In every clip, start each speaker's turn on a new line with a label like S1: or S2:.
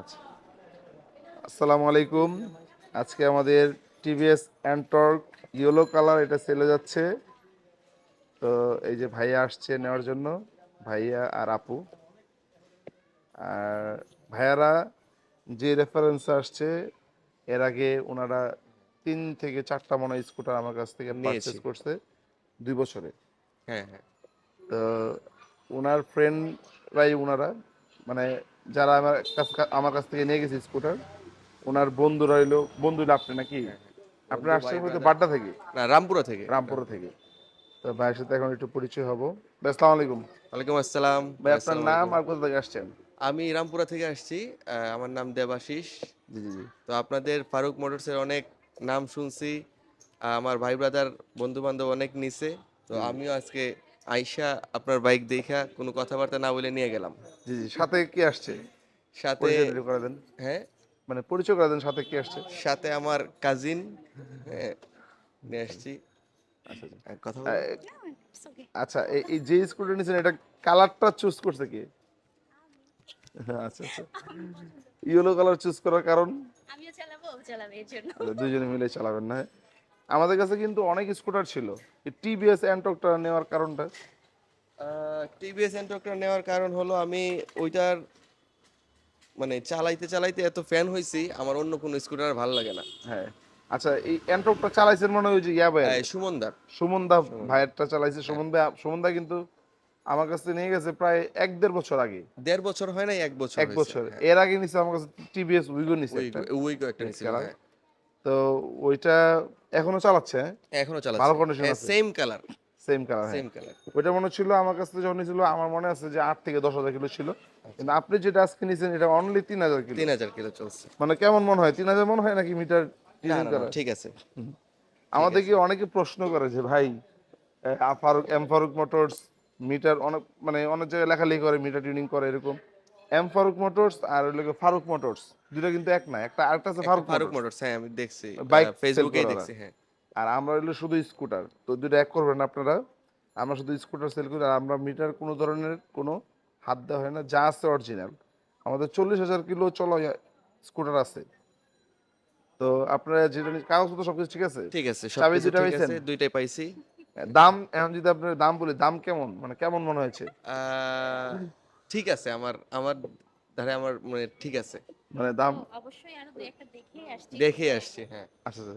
S1: আচ্ছা। আসসালামু আলাইকুম। আজকে আমাদের টিভিএস অ্যান্টর্ক ইয়েলো কালার এটা সেলে যাচ্ছে। তো এই যে ভাইয়া আসছে নেওয়ার জন্য ভাইয়া আর আপু। আর ভাইয়ারা যে রেফারেন্স আসছে এর আগে ওনারা তিন থেকে চারটা মনে স্কুটার আমার কাছ থেকে। পারচেস করছে দুই বছরে।
S2: হ্যাঁ হ্যাঁ।
S1: তো ওনার ফ্রেন্ডরাই ওনারা মানে যারা আমার কাছ আমার কাছ থেকে নিয়ে গেছে স্কুটার ওনার বন্ধুরা হইল বন্ধু আপনি নাকি? আপনি আসছেন হয়তো বাড্ডা থেকে?
S2: না রামপুরা থেকে।
S1: রামপুর থেকে। তো ভাইয়ের সাথে এখন একটু পরিচয় হব। আসসালামু আলাইকুম।
S2: ওয়ালাইকুম আসসালাম।
S1: ভাই আপনার নাম আর কোথা থেকে আসছেন?
S2: আমি রামপুরা থেকে আসছি। আমার নাম দেবাশিস।
S1: জি জি জি।
S2: তো আপনাদের ফারুক মোটরসের অনেক নাম শুনছি। আমার ভাই ব্রাদার বন্ধু বান্ধব অনেক নিছে। তো আমিও আজকে আইসা আপনার বাইক দেখা কোনো কথাবার্তা না বলে নিয়ে গেলাম।
S1: জি জি। সাথে কি আসছে?
S2: সাথে
S1: করে দেন
S2: হ্যাঁ?
S1: মানে পরিচয় করে দেন সাথে কি আসছে?
S2: সাথে আমার কাজিন নিয়ে আসছি।
S1: আচ্ছা আচ্ছা।
S2: কথা.
S1: আচ্ছা এই- যে স্কুটার নিয়েছেন এটা কালারটা চুজ করছে কি? আচ্ছা আচ্ছা। ইয়েলো কালার চুজ করার কারণ?
S3: আমিও চালাবো চালাবে এর জন্য।
S1: আচ্ছা, দুইজনে মিলে চালাবেন না আমাদের কাছে কিন্তু অনেক স্কুটার ছিল। টিভিএস অ্যান্টকটা নেওয়ার কারণটা?
S2: টিভিএস এন্টকটা নেওয়ার কারণ হলো আমি ওইটার মানে চালাইতে চালাইতে এত ফ্যান হয়েছি আমার অন্য কোনো স্কুটার ভালো লাগে না।
S1: হ্যাঁ। আচ্ছা এই অ্যান্টকটা চালাইছেন মনে হয় ওই যে ইয়া ভাই
S2: এই সুমনদার।
S1: সুমন দা ভাইয়েরটা চালাইছে। সুমন ভাই সুমন দা কিন্তু আমার কাছে নিয়ে গেছে প্রায় এক দেড় বছর আগে।
S2: দেড় বছর হয় না এক বছর
S1: এক বছর।
S2: হ্যাঁ।
S1: এর আগে নিছে আমার কাছে টিভিএস উইগো নিছে
S2: ওই
S1: একটা।
S2: ওই
S1: তো ওইটা এখনও চালাচ্ছে হ্যাঁ?
S2: এখনও
S1: ভালো
S2: চালাচ্ছে
S1: condition আছে।
S2: সেম কালার
S1: সেম কালার হ্যাঁ।
S2: সেম কালার
S1: ওইটা মনে ছিল আমার কাছে যখন ছিল আমার মনে আছে যে আট থেকে দশ হাজার কিলো ছিল। কিন্তু আপনি যেটা আজকে নিয়েছেন এটা অনলি তিন হাজার কিলো।
S2: তিন হাজার কিলো চলছে।
S1: মানে কেমন মনে হয়? তিন হাজার মনে হয় নাকি মিটার
S2: ঠিক আছে।
S1: আমাদেরকে অনেকে প্রশ্ন করে যে ভাই Farooq M Farooq motors meter অনেক মানে অনেক জায়গায় লেখালেখি করে মিটার টিউনিং করে এরকম? এম ফারুক মোটরস আর ওই লোকে ফারুক মোটরস দুটো কিন্তু এক না একটা আরেকটা আছে ফারুক
S2: ফারুক
S1: মোটরস
S2: হ্যাঁ আমি দেখছি।
S1: Bike
S2: ফেসবুকেই দেখছি হ্যাঁ।
S1: আর আমরা হইল শুধু স্কুটার তো দুটো এক করবেন আপনারা। আমরা শুধু স্কুটার সেল করি আর আমরা মিটার কোনো ধরনের কোনো হাত দেওয়া হয় না যা আছে অরিজিনাল আমাদের চল্লিশ হাজার কিলো চলো স্কুটার আছে। তো আপনারা যেটা কাগজপত্র সবকিছু ঠিক আছে?
S2: ঠিক আছে
S1: চাবি দুইটা
S2: ঠিক আছে
S1: পাইছেন?
S2: দুইটাই পাইছি।
S1: দাম এখন যদি আপনার দাম বলি দাম কেমন? মানে কেমন মনে হয়েছে?
S2: আহ, ঠিক আছে আমার আমার ধারে আমার মানে ঠিক আছে।
S1: মানে দাম?
S3: অবশ্যই আরও দুই একটা দেখেই আসছি।
S2: দেখে আসছি হ্যাঁ।
S1: আচ্ছা আচ্ছা।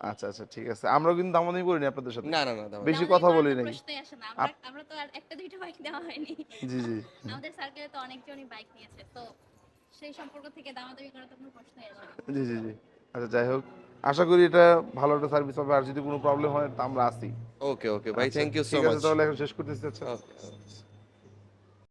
S1: আচ্ছা আচ্ছা ঠিক আছে। আমরাও কিন্তু দামাদামি করিনি আপনাদের সাথে।
S2: না না না দাম
S1: বেশি কথা বলি নাই।
S3: না। আমরা আমরা তো আর একটা দুইটা বাইক দেওয়া হয়নি।
S1: জি জি।
S3: আমাদের সার্কেলে তো অনেকজনই বাইক নিয়েছে তো সেই সম্পর্ক থেকে দামাদামি করার তো কোনো প্রশ্নই আসে না।
S1: জি জি জি। আচ্ছা যাই হোক। আশা করি এটা ভালো একটা সার্ভিস হবে। আর যদি কোনো প্রবলেম হয় তা আমরা আসি।
S2: ওকে ওকে ভাই থ্যাংক ইউ সো
S1: ঠিক আছে
S2: মাচ
S1: তাহলে এখন শেষ করতেছি আচ্ছা।
S2: ওকে